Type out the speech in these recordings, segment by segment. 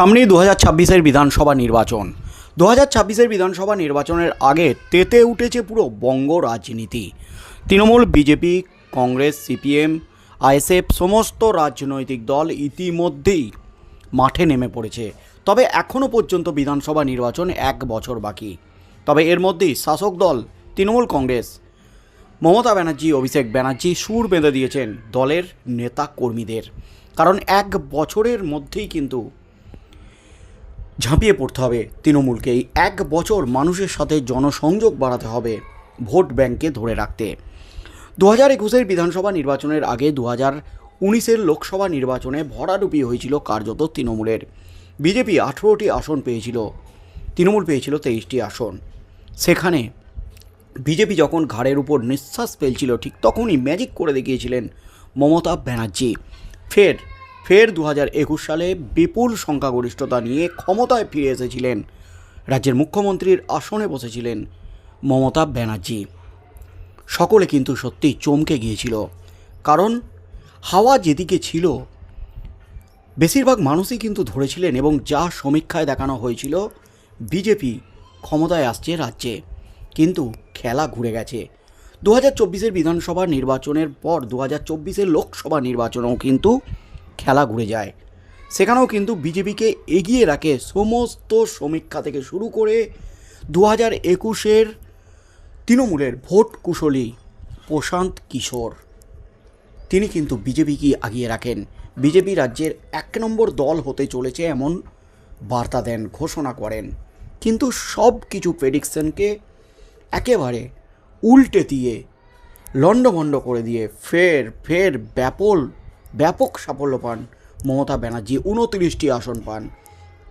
সামনেই দু হাজার ছাব্বিশের বিধানসভা নির্বাচন। দু হাজার ছাব্বিশের বিধানসভা নির্বাচনের আগে তেতে উঠেছে পুরো বঙ্গ রাজনীতি। Trinamool, BJP, Congress, CPM, ISF সমস্ত রাজনৈতিক দল ইতিমধ্যেই মাঠে নেমে পড়েছে। তবে এখনও পর্যন্ত বিধানসভা নির্বাচন এক বছর বাকি। তবে এর মধ্যেই শাসক দল তৃণমূল, কংগ্রেস, মমতা ব্যানার্জি, অভিষেক ব্যানার্জি সুর বেঁধে দিয়েছেন দলের নেতা কর্মীদের কারণ এক বছরের মধ্যেই কিন্তু ঝাঁপিয়ে পড়তে হবে। তৃণমূলকে এই এক বছর মানুষের সাথে জনসংযোগ বাড়াতে হবে ভোট ব্যাংকে ধরে রাখতে। দু হাজার একুশের বিধানসভা নির্বাচনের আগে দু হাজার উনিশের লোকসভা নির্বাচনে ভরাডুপি হয়েছিল কার্যত তৃণমূলের। বিজেপি আঠেরোটি আসন পেয়েছিল। তৃণমূল পেয়েছিল তেইশটি আসন। সেখানে বিজেপি যখন ঘাড়ের উপর নিঃশ্বাস ফেলছিল, ঠিক তখনই ম্যাজিক করে দেখিয়েছিলেন মমতা ব্যানার্জি। ফের ফের দু হাজার একুশ সালে বিপুল সংখ্যাগরিষ্ঠতা নিয়ে ক্ষমতায় ফিরে এসেছিলেন। রাজ্যের মুখ্যমন্ত্রীর আসনে বসেছিলেন মমতা ব্যানার্জি। সকলে কিন্তু সত্যি চমকে গিয়েছিল। কারণ হাওয়া যেদিকে ছিল, বেশিরভাগ মানুষই কিন্তু ধরেছিলেন এবং যা সমীক্ষায় দেখানো হয়েছিল, বিজেপি ক্ষমতায় আসছে রাজ্যে। কিন্তু খেলা ঘুরে গেছে। দু হাজার বিধানসভা নির্বাচনের পর দু হাজার লোকসভা নির্বাচনেও কিন্তু খেলা ঘুরে যায়। সেখানেও কিন্তু বিজেপিকে এগিয়ে রাখে সমস্ত সমীক্ষা থেকে শুরু করে দু হাজার একুশের তৃণমূলের ভোট কুশলী প্রশান্ত কিশোর। তিনি কিন্তু বিজেপিকে আগিয়ে রাখেন। বিজেপি রাজ্যের এক নম্বর দল হতে চলেছে এমন বার্তা দেন, ঘোষণা করেন। কিন্তু সব কিছু প্রেডিকশনকে একেবারে উল্টে দিয়ে, লণ্ডভণ্ড করে দিয়ে ফের ফের ব্যাপল ব্যাপক সাফল্য পান মমতা ব্যানার্জি, উনত্রিশটি আসন পান।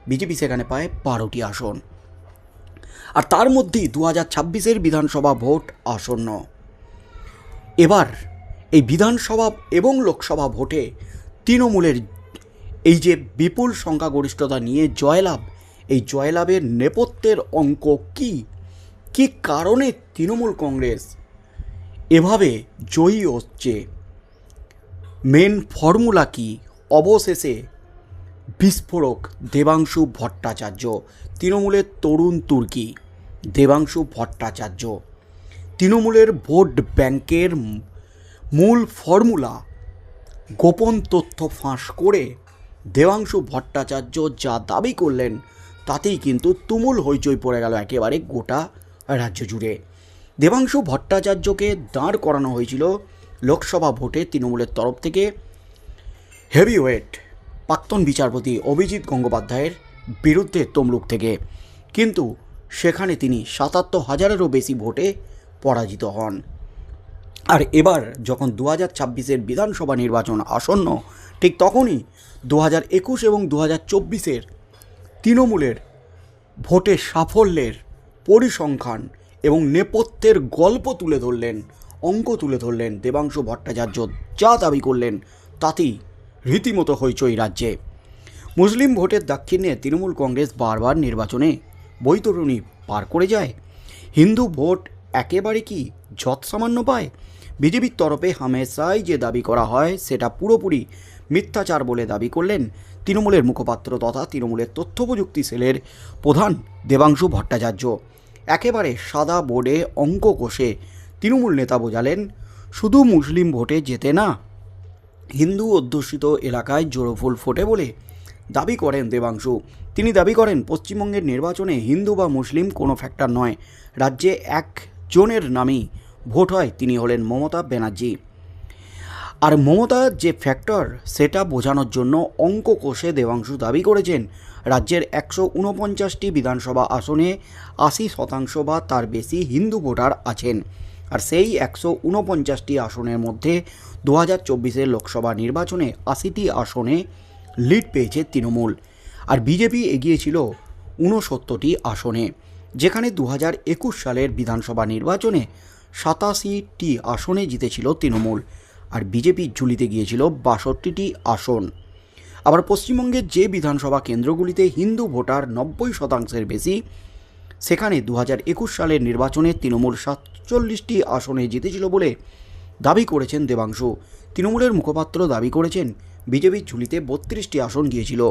বিজেপি সেখানে পায় বারোটি আসন। আর তার মধ্যেই দু হাজার ছাব্বিশের বিধানসভা ভোট আসন্ন। এবার এই বিধানসভা এবং লোকসভা ভোটে তৃণমূলের এই যে বিপুল সংখ্যাগরিষ্ঠতা নিয়ে জয়লাভ, এই জয়লাভের নেপথ্যের অঙ্ক কি? কি কারণে তৃণমূল কংগ্রেস এভাবে জয়ী হচ্ছে? মেন ফর্মুলা কি? অবশেষে বিস্ফোরক দেবাংশু ভট্টাচার্য, তৃণমূলের তরুণ তুর্কি দেবাংশু ভট্টাচার্য। তৃণমূলের ভোট ব্যাংকের মূল ফর্মুলা গোপন তথ্য ফাঁস করে দেবাংশু ভট্টাচার্য যা দাবি করলেন, তাতেই কিন্তু তুমুল হইচই পড়ে গেল একেবারে গোটা রাজ্য জুড়ে। দেবাংশু ভট্টাচার্যকে দাঁড় করানো হয়েছিল লোকসভা ভোটে তৃণমূলের তরফ থেকে হেভিওয়েট প্রাক্তন বিচারপতি অভিজিৎ গঙ্গোপাধ্যায়ের বিরুদ্ধে তমলুক থেকে। কিন্তু সেখানে তিনি সাতাত্তর হাজারেরও বেশি ভোটে পরাজিত হন। আর এবার যখন দু হাজার ছাব্বিশের বিধানসভা নির্বাচন আসন্ন, ঠিক তখনই দু হাজার একুশ এবং দু হাজার চব্বিশের তৃণমূলের ভোটের সাফল্যের পরিসংখ্যান এবং নেপথ্যের গল্প তুলে ধরলেন অঙ্ক তুলে ধরলেন দেবাংশু ভট্টাচার্য, যা দাবি করলেন তাতেই রীতিমতো হইচই রাজ্যে। মুসলিম ভোটের দাক্ষিণ্যে তৃণমূল কংগ্রেস বারবার নির্বাচনে বৈতরণী পার করে যায়। হিন্দু ভোট একেবারে কি যৎ সামান্য পায়? বিজেপির তরফে হামেশাই যে দাবি করা হয়, সেটা পুরোপুরি মিথ্যাচার বলে দাবি করলেন তৃণমূলের মুখপাত্র তথা তৃণমূলের তথ্য প্রযুক্তি সেলের প্রধান দেবাংশু ভট্টাচার্য। একেবারে সাদা বোর্ডে অঙ্ক কষে তৃণমূল নেতা বোঝালেন, শুধু মুসলিম ভোটে যেতে না, হিন্দু অধ্যুষিত এলাকায় জোড়ফুল ফোটে বলে দাবি করেন দেবাংশু। তিনি দাবি করেন, পশ্চিমবঙ্গের নির্বাচনে হিন্দু বা মুসলিম কোনো ফ্যাক্টর নয়, রাজ্যে একজনের নামেই ভোট হয়। তিনি হলেন মমতা ব্যানার্জি। আর মমতার যে ফ্যাক্টর সেটা বোঝানোর জন্য অঙ্ক কোষে দেবাংশু দাবি করেছেন, রাজ্যের একশো উনপঞ্চাশটি বিধানসভা আসনে আশি শতাংশ বা তার বেশি হিন্দু ভোটার আছেন। আর সেই একশো উনপঞ্চাশটি আসনের মধ্যে দু হাজার চব্বিশের লোকসভা নির্বাচনে আশিটি আসনে লিড পেয়েছে তৃণমূল। আর বিজেপি এগিয়েছিল ঊনসত্তরটি আসনে, যেখানে দু হাজার একুশ সালের বিধানসভা নির্বাচনে সাতাশিটি আসনে জিতেছিল তৃণমূল আর বিজেপি ঝুলিতে গিয়েছিল বাষট্টিটি আসন। আবার পশ্চিমবঙ্গের যে বিধানসভা কেন্দ্রগুলিতে হিন্দু ভোটার নব্বই শতাংশের বেশি সেখানে দু হাজার একুশ সালের নির্বাচনে তৃণমূল সাতচল্লিশটি আসনে জিতেছিল বলে দাবি করেছেন দেবাংশু। তৃণমূলের মুখপাত্র দাবি করেছেন বিজেপির ঝুলিতে বত্রিশটি আসন গিয়েছিল,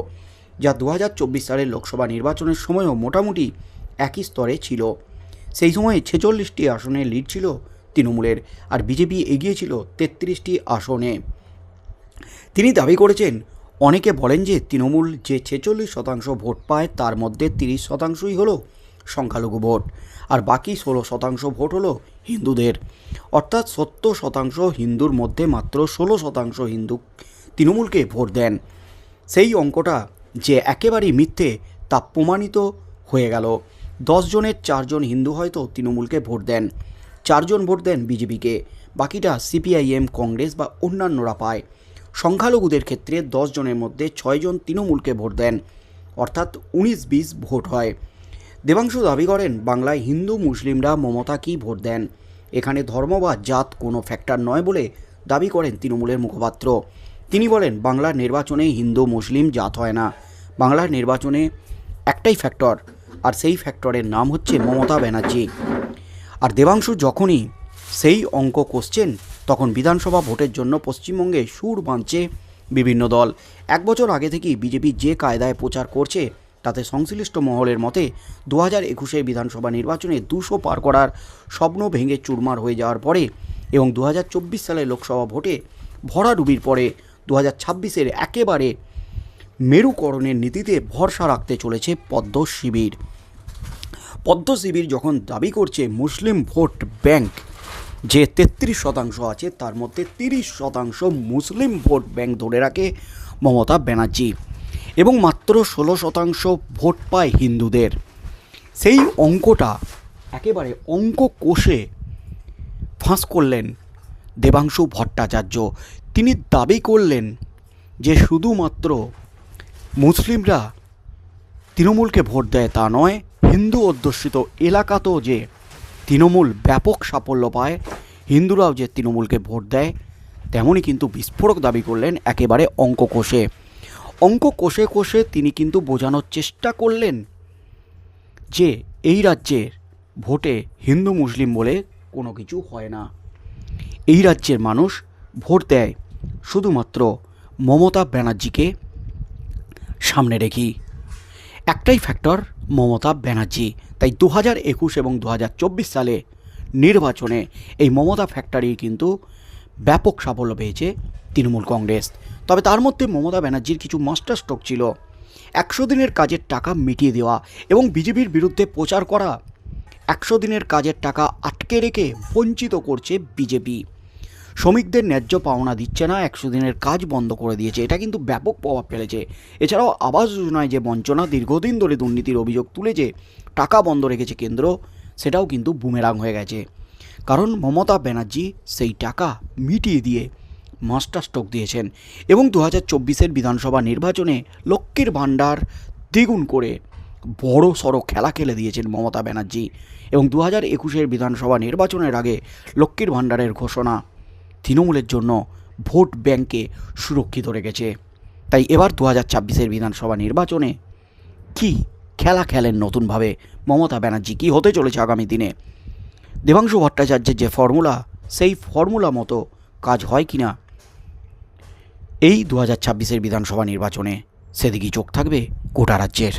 যা দু হাজার চব্বিশ সালের লোকসভা নির্বাচনের সময়ও মোটামুটি একই স্তরে ছিল। সেই সময়ে ছেচল্লিশটি আসনে লিড ছিল তৃণমূলের, আর বিজেপি এগিয়ে ছিল তেত্রিশটি আসনে। তিনি দাবি করেছেন, অনেকে বলেন যে তৃণমূল যে ছেচল্লিশ শতাংশ ভোট পায় তার মধ্যে তিরিশ শতাংশই হলো সংখ্যালঘু ভোট। আর বাকি ষোলো শতাংশ ভোট হলো হিন্দুদের। অর্থাৎ সত্তর শতাংশ হিন্দুর মধ্যে মাত্র ষোলো শতাংশ হিন্দু তৃণমূলকে ভোট দেন। সেই অঙ্কটা যে একেবারেই মিথ্যে তা প্রমাণিত হয়ে গেল। জনের চারজন হিন্দু হয়তো তৃণমূলকে ভোট দেন। চারজন ভোট দেন বিজেপিকে। বাকিটা সিপিআইএম, কংগ্রেস বা অন্যান্যরা পায়। সংখ্যালঘুদের ক্ষেত্রে জনের মধ্যে ছয়জন তৃণমূলকে ভোট দেন। অর্থাৎ উনিশ বিশ ভোট হয়। দেবাংশু দাবি করেন, বাংলায় হিন্দু মুসলিমরা মমতাকেই ভোট দেন? এখানে ধর্ম বা জাত কোনো ফ্যাক্টর নয় বলে দাবি করেন তৃণমূলের মুখপাত্র। তিনি বলেন, বাংলার নির্বাচনে হিন্দু, মুসলিম জাত হয় না। বাংলার নির্বাচনে একটাই ফ্যাক্টর আর সেই ফ্যাক্টরের নাম হচ্ছে মমতা ব্যানার্জি। আর দেবাংশু যখনই সেই অঙ্ক কষছেন, তখন বিধানসভা ভোটের জন্য পশ্চিমবঙ্গে সুর বাঁধছে বিভিন্ন দল। এক বছর আগে থেকেই বিজেপি যে কায়দায় প্রচার করছে তাতে সংশ্লিষ্ট মহলের মতে দু হাজার একুশে বিধানসভা নির্বাচনে দুশো পার করার স্বপ্ন ভেঙে চুরমার হয়ে যাওয়ার পরে এবং দু হাজার চব্বিশ সালে লোকসভা ভোটে ভরাডুবির পরে দু হাজার ছাব্বিশের একেবারে মেরুকরণের নীতিতে ভরসা রাখতে চলেছে পদ্ম শিবির। পদ্ম শিবির যখন দাবি করছে মুসলিম ভোট ব্যাংক, যে তেত্রিশ শতাংশ আছে তার মধ্যে তিরিশ শতাংশ মুসলিম ভোট ব্যাংক ধরে রাখে মমতা ব্যানার্জি। এবং মাত্র ষোলো শতাংশ ভোট পায় হিন্দুদের। সেই অঙ্কটা একেবারে অঙ্ক কোষে ফাঁস করলেন দেবাংশু ভট্টাচার্য। তিনি দাবি করলেন যে শুধুমাত্র মুসলিমরা তৃণমূলকে ভোট দেয় তা নয়, হিন্দু অধ্যুষিত এলাকাতেও যে তৃণমূল ব্যাপক সাফল্য পায়, হিন্দুরাও যে তৃণমূলকে ভোট দেয়, তেমনই কিন্তু বিস্ফোরক দাবি করলেন একেবারে অঙ্ক কোষে। অঙ্ক কোষে কোষে তিনি কিন্তু বোঝানোর চেষ্টা করলেন যে এই রাজ্যের ভোটে হিন্দু মুসলিম বলে কোনো কিছু হয় না। এই রাজ্যের মানুষ ভোট দেয় শুধুমাত্র মমতা ব্যানার্জিকে সামনে রেখেই একটাই ফ্যাক্টর মমতা ব্যানার্জি। তাই দু হাজার একুশ এবং দু হাজার চব্বিশ সালে নির্বাচনে এই মমতা ফ্যাক্টরি কিন্তু ব্যাপক সাফল্য পেয়েছে তৃণমূল কংগ্রেস। তবে তার মধ্যে মমতা ব্যানার্জির কিছু মাস্টার স্ট্রোক ছিল। একশো দিনের কাজের টাকা মিটিয়ে দেওয়া এবং বিজেপির বিরুদ্ধে প্রচার করা। একশো দিনের কাজের টাকা আটকে রেখে বঞ্চিত করছে বিজেপি। শ্রমিকদের ন্যায্য পাওনা দিচ্ছে না, একশো দিনের কাজ বন্ধ করে দিয়েছে। এটা কিন্তু ব্যাপক প্রভাব ফেলেছে। এছাড়াও আবাস যোজনায় যে বঞ্চনা, দীর্ঘদিন ধরে দুর্নীতির অভিযোগ তুলেছে, টাকা বন্ধ রেখেছে কেন্দ্র, সেটাও কিন্তু বুমেরাং হয়ে গেছে। কারণ মমতা ব্যানার্জি সেই টাকা মিটিয়ে দিয়ে মাস্টার স্ট্রোক দিয়েছেন এবং দু হাজার চব্বিশের বিধানসভা নির্বাচনে লক্ষ্মীর ভাণ্ডার দ্বিগুণ করে বড় সড়ো খেলা খেলে দিয়েছেন মমতা ব্যানার্জি এবং দু হাজার একুশের বিধানসভা নির্বাচনের আগে লক্ষ্মীর ভাণ্ডারের ঘোষণা তৃণমূলের জন্য ভোট ব্যাংকে সুরক্ষিত রেখেছে। তাই এবার দু হাজার ছাব্বিশের বিধানসভা নির্বাচনে কি খেলা খেলেন নতুনভাবে মমতা ব্যানার্জি, কী হতে চলেছে আগামী দিনে? দেবাংশু ভট্টাচার্যের যে ফর্মুলা, সেই ফর্মুলা মতো কাজ হয় কি না এই দু হাজার ছাব্বিশের বিধানসভা নির্বাচনে সেদিকেই চোখ থাকবে গোটা রাজ্যের।